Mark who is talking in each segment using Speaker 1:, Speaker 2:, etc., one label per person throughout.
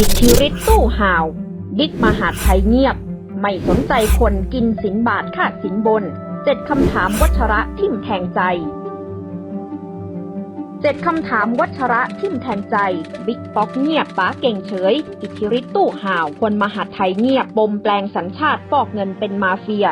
Speaker 1: อิทธิฤทธิ์ตู้ห่าว บิ๊กมหาไทยเงียบ ไม่สนใจคนกินสินบาทค่าสินบนเจ็ดคำถามวัชระทิ่มแทงใจเจ็ดคำถามวัชระทิ่มแทงใจ บิ๊กป๊อกเงียบป๋าเก่งเฉย อิทธิฤทธิ์ตู้ห่าว คนมหาไทยเงียบปมแปลงสัญชาติฟอกเงินเป็นมาเฟีย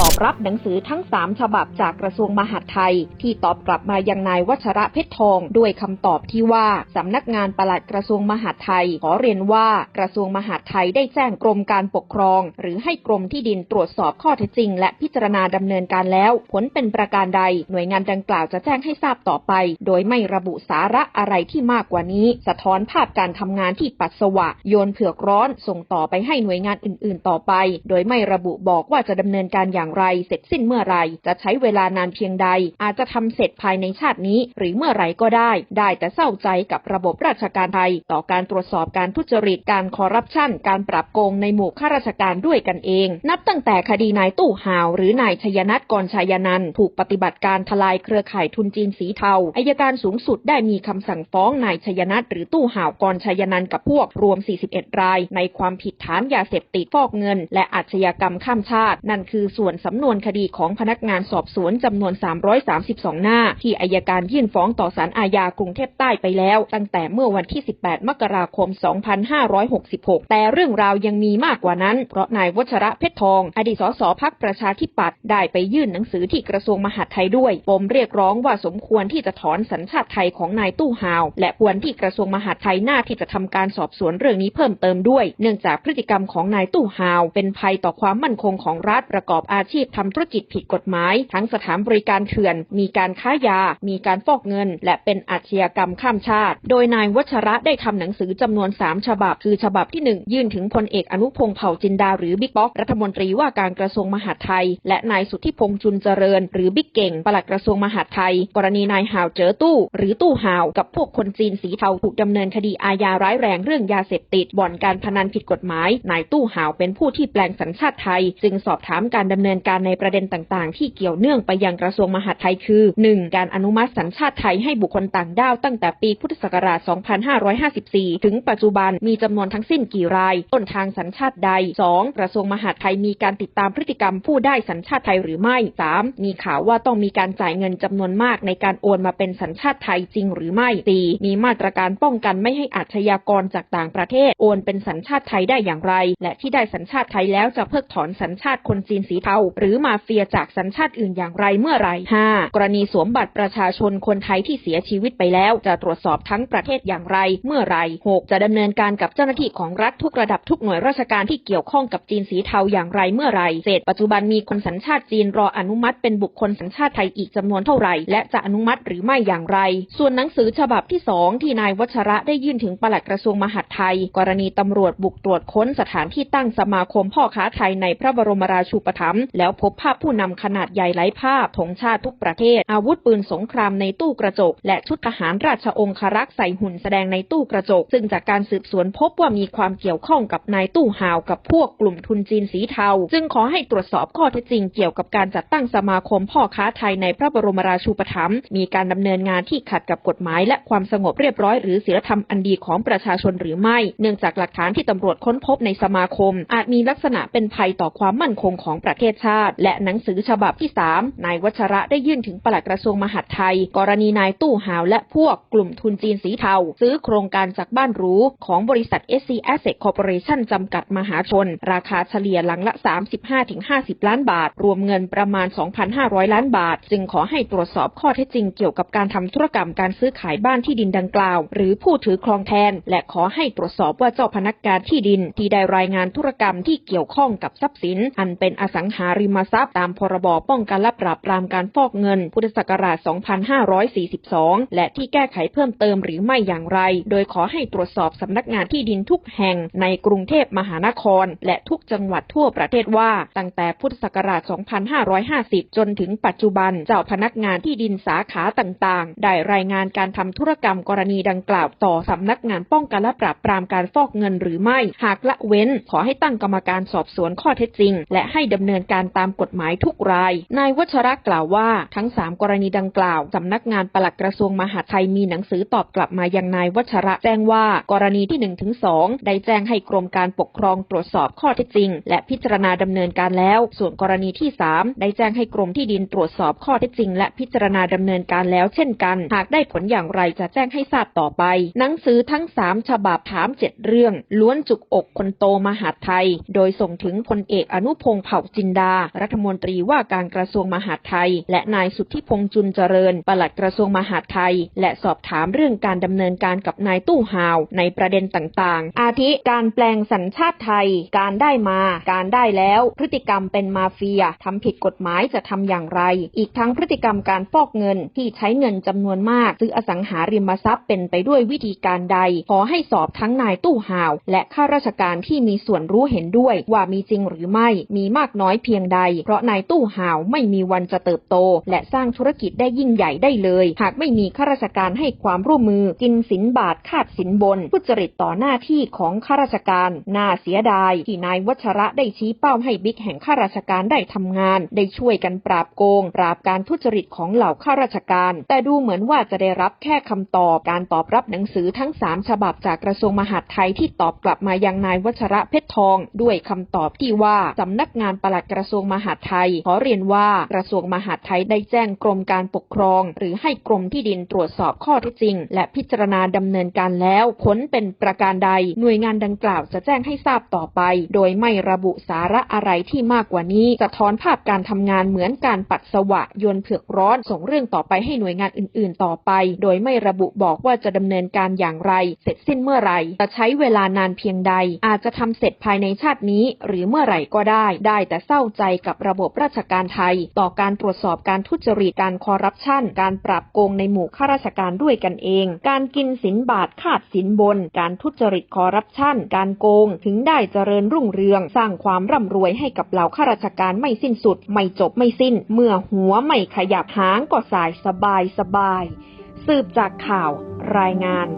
Speaker 1: ตอบรับหนังสือทั้ง 3 ฉบับจากกระทรวงมหาดไทย ที่ตอบกลับมายังนายวัชระเพชรทอง ด้วยคำตอบที่ว่าสำนักงานปลัดกระทรวงมหาดไทย ขอเรียนว่ากระทรวงมหาดไทยได้แจ้งกรมการปกครอง หรือให้กรมที่ดินตรวจสอบข้อเท็จจริง และพิจารณาดำเนินการแล้ว ผลเป็นประการใด หน่วยงานดังกล่าวจะแจ้งให้ทราบต่อไป โดยไม่ระบุสาระอะไรที่มากกว่านี้ สะท้อนภาพการทำงานที่ปัสสาวะ โยนเผือกร้อน ส่งต่อไปให้หน่วยงานอื่น ๆ ต่อไป โดยไม่ระบุบอกว่าจะดำเนินการอย่างไร เสร็จสิ้นเมื่อไรจะใช้เวลานานเพียงใด อาจจะทำเสร็จภายในชาตินี้ หรือเมื่อไรก็ได้ ได้แต่เศร้าใจกับระบบราชการไทย ต่อการตรวจสอบการทุจริตการคอร์รัปชันการปรับโกงในหมู่ข้าราชการด้วยกันเอง นับตั้งแต่คดีนายตู้ห่าว หรือนายชยนัทกรชายนันท์ถูกปฏิบัติการทลายเครือข่ายทุนจีนสีเทาอายการสูงสุดได้มีคำสั่งฟ้องนายชยนัทหรือตู้ห่าวกรชายนันท์กับพวกรวม 41 ราย ในความผิดฐานยาเสพติดฟอกเงิน และอาชญากรรมข้ามชาติ นั่นคือส่วนสำนวนคดีของพนักงานสอบสวนจำนวน 332 หน้า ที่อายการยื่นฟ้องต่อศาลอาญากรุงเทพใต้ไปแล้ว ตั้งแต่เมื่อวันที่ 18 มกราคม 2566 แต่เรื่องราวยังมีมากกว่านั้น เพราะนายวัชระเพชรทอง อดีตสสพักประชาธิปัตย์ได้ไปยื่นหนังสือที่กระทรวงมหาดไทยด้วยปมเรียกร้องว่าสมควรที่จะถอนสัญชาติไทยของนายตู้ฮาว และควรที่กระทรวงมหาดไทยหน้าที่จะทำการสอบสวนเรื่องนี้เพิ่มเติมด้วย เนื่องจากพฤติกรรมของนายตู้ฮาว เป็นภัยต่อความมั่นคงของรัฐประกอบอาชีพทำธุรกิจผิดกฎหมาย ทั้งสถานบริการเถื่อน มีการค้ายา มีการฟอกเงิน และเป็นอาชญากรรมข้ามชาติ โดยนายวัชระได้ทำหนังสือจำนวน 3 ฉบับ คือฉบับที่ 1 ยื่นถึงพลเอกอนุพงษ์เผ่าจินดาหรือบิ๊กป๊อกรัฐมนตรีว่าการกระทรวงมหาดไทย และนายสุทธิพงษ์จุนเจริญ หรือบิ๊กเก่งปลัดกระทรวงมหาดไทย กรณีนายหาวเจอตู้ หรือตู้หาวกับพวกคนจีนสีเทาถูกดำเนินคดีอาญาร้ายแรงเรื่องยาเสพติดบ่อนการพนันผิดกฎหมายนายตู้หาวเป็นผู้ที่แปลงสัญชาติไทย จึงสอบถามการดำเนินการในประเด็นต่างๆ ที่เกี่ยวเนื่องไปยังกระทรวงมหาดไทยคือ 1. การอนุมัติสัญชาติไทยให้บุคคลต่างด้าวตั้งแต่ปีพุทธศักราช 2554 ถึงปัจจุบันมีจำนวนทั้งสิ้นกี่ราย ต้นทางสัญชาติใด 2. กระทรวงมหาดไทยมีการติดตามพฤติกรรมผู้ได้สัญชาติไทยหรือไม่ 3. มีข่าวว่าต้องมีการจ่ายเงินจำนวนมากในการโอนมาเป็นสัญชาติไทยจริงหรือไม่ 4. มีมาตรการป้องกันไม่ให้อาชญากรจากต่างประเทศ โอนเป็นสัญชาติไทยได้อย่างไร และที่ได้สัญชาติไทยแล้วจะเพิกถอนสัญชาติคนจีนสีเทาหรือมาเฟียจากสัญชาติอื่นอย่างไรเมื่อไหร่ 5. กรณีสวมบัตรประชาชนคนไทยที่เสียชีวิตไปแล้ว จะตรวจสอบทั้งประเทศอย่างไรเมื่อไร 6. จะดำเนินการกับเจ้าหน้าที่ของรัฐทุกระดับทุกหน่วยราชการที่เกี่ยวข้องกับจีนสีเทาอย่างไรเมื่อไรเศษปัจจุบันมีคนสัญชาติจีนรออนุมัติเป็นบุคคลสัญชาติไทยอีกจำนวนเท่าไหร่และจะอนุมัติหรือไม่อย่างไร ส่วนหนังสือฉบับที่ 2 ที่นายวัชระได้ยื่นถึงปลัดกระทรวงมหาดไทย กรณีตำรวจบุกตรวจค้นสถานที่ตั้งสมาคมพ่อค้าไทยในพระบรมราชูปถัมภ์แล้วพบภาพผู้นำขนาดใหญ่หลายภาพธงชาติทุกประเทศ อาวุธปืนสงครามในตู้กระจก และชุดทหารราชองครักษ์ใส่หุ่นแสดงในตู้กระจก ซึ่งจากการสืบสวนพบว่ามีความเกี่ยวข้องกับนายตู้หาวกับพวกกลุ่มทุนจีนสีเทา จึงขอให้ตรวจสอบข้อเท็จจริงเกี่ยวกับการจัดตั้งสมาคมพ่อค้าไทยในพระบรมราชูปถัมภ์มีการดำเนินงานที่ขัดกับกฎหมาย และความสงบเรียบร้อยหรือศีลธรรมอันดีของประชาชนหรือไม่ เนื่องจากหลักฐานที่ตำรวจค้นพบในสมาคม อาจมีลักษณะเป็นภัยต่อความมั่นคงของประเทศชาติ และหนังสือฉบับที่ 3 นายวัชระได้ยื่นถึงปลัดกระทรวงมหาดไทย กรณีนายตู้หาวและพวกกลุ่มทุนจีนสีเทา ซื้อโครงการจากบ้านหรู ของบริษัท SC Asset Corporation จำกัดมหาชน ราคาเฉลี่ยหลังละ 35-50 ล้านบาท รวมเงินประมาณ 2,500 ล้านบาท จึงขอให้ตรวจสอบข้อเท็จจริงเกี่ยวกับการทำธุรกรรมการซื้อขายบ้านที่ดินดังกล่าว หรือผู้ถือครองแทน และขอให้ตรวจสอบว่าเจ้าพนักงานที่ดิน ที่ได้รายงานธุรกรรมที่เกี่ยวข้องกับทรัพย์สิน อันเป็นอสังหาริมทรัพย์ตามพรบป้องกันและปราบปรามการฟอกเงิน พุทธศักราช 2542 และที่แก้ไขเพิ่มเติมหรือไม่อย่างไร โดยขอให้ตรวจสอบสำนักงานที่ดินทุกแห่งในกรุงเทพมหานคร และทุกจังหวัดทั่วประเทศว่า ตั้งแต่พุทธศักราช 2550 จนถึงปัจจุบัน เจ้าพนักงานที่ดินสาขาต่างๆ ได้รายงานการทำธุรกรรมกรณีดังกล่าวต่อสำนักงานป้องกันและปราบปรามการฟอกเงินหรือไม่ หากละเว้น ขอให้ตั้งกรรมการสอบสวนข้อเท็จจริง และให้ดำเนินการการตามกฎหมายทุกราย นายวัชระกล่าวว่าทั้ง 3 กรณีดังกล่าว สำนักงานปลัดกระทรวงมหาดไทยมีหนังสือตอบกลับมายังนายวัชระแจ้งว่า กรณีที่1ถึง2ได้แจ้งให้กรมการปกครองตรวจสอบข้อเท็จจริง และพิจารณาดำเนินการแล้ว ส่วนกรณีที่ 3 ได้แจ้งให้กรมที่ดินตรวจสอบข้อเท็จจริง และพิจารณาดำเนินการแล้วเช่นกัน หากได้ผลอย่างไรจะแจ้งให้ทราบต่อไป หนังสือทั้ง 3 ฉบับถาม 7 เรื่อง ล้วนจุกอกคนโตมหาดไทย โดยส่งถึงพลเอกอนุพงษ์เผ่าจินดารัฐมนตรีว่าการกระทรวงมหาดไทย และนายสุทธิพงษ์จุนเจริญ ปลัดกระทรวงมหาดไทย และสอบถามเรื่องการดำเนินการกับนายตู้ห่าว ในประเด็นต่างๆ อาทิการแปลงสัญชาติไทย การได้มา การได้แล้ว พฤติกรรมเป็นมาเฟียทำผิดกฎหมายจะทำอย่างไร อีกทั้งพฤติกรรมการฟอกเงินที่ใช้เงินจำนวนมาก ซื้ออสังหาริมทรัพย์เป็นไปด้วยวิธีการใด ขอให้สอบทั้งนายตู้ห่าว และข้าราชการที่มีส่วนรู้เห็นด้วยว่ามีจริงหรือไม่มีมากน้อยเพียงใด เพราะนายตู้ห่าวไม่มีวันจะเติบโต และสร้างธุรกิจได้ยิ่งใหญ่ได้เลย หากไม่มีข้าราชการให้ความร่วมมือ กินสินบาทคาดสินบนทุจริตต่อหน้าที่ของข้าราชการ น่าเสียดาย ที่นายวัชระได้ชี้เป้าให้บิ๊กแห่งข้าราชการได้ทำงาน ได้ช่วยกันปราบโกง ปราบการทุจริตของเหล่าข้าราชการ แต่ดูเหมือนว่าจะได้รับแค่คำตอบ การตอบรับหนังสือทั้ง 3 ฉบับจากกระทรวงมหาดไทยที่ตอบกลับมายังนายวัชระเพชรทอง ด้วยคำตอบที่ว่าสำนักงานปลัดกระทรวงมหาดไทย ขอเรียนว่ากระทรวงมหาดไทยได้แจ้งกรมการปกครอง หรือให้กรมที่ดินตรวจสอบข้อเท็จจริง และพิจารณาดำเนินการแล้วผลเป็นประการใด หน่วยงานดังกล่าวจะแจ้งให้ทราบต่อไป โดยไม่ระบุสาระอะไรที่มากกว่านี้สะท้อนภาพการทำงานเหมือนการปัดสวะโยนเผือกร้อนส่งเรื่องต่อไปให้หน่วยงานอื่น ๆ ต่อไป โดยไม่ระบุบอกว่าจะดำเนินการอย่างไร เสร็จสิ้นเมื่อไหร่จะใช้เวลานานเพียงใด อาจจะทำเสร็จภายในชาตินี้ หรือเมื่อไหร่ก็ได้ได้แต่เศร้าใจกับระบบราชการไทย ต่อการตรวจสอบการทุจริตการคอร์รัปชันการปราบโกงในหมู่ข้าราชการด้วยกันเอง การกินสินบาทขาดสินบน การทุจริตคอร์รัปชันการโกง ถึงได้เจริญรุ่งเรือง สร้างความร่ำรวยให้กับเหล่าข้าราชการไม่สิ้นสุด ไม่จบไม่สิ้น เมื่อหัวไม่ขยับหางก็สายสบายสบาย สืบจากข่าวรายงาน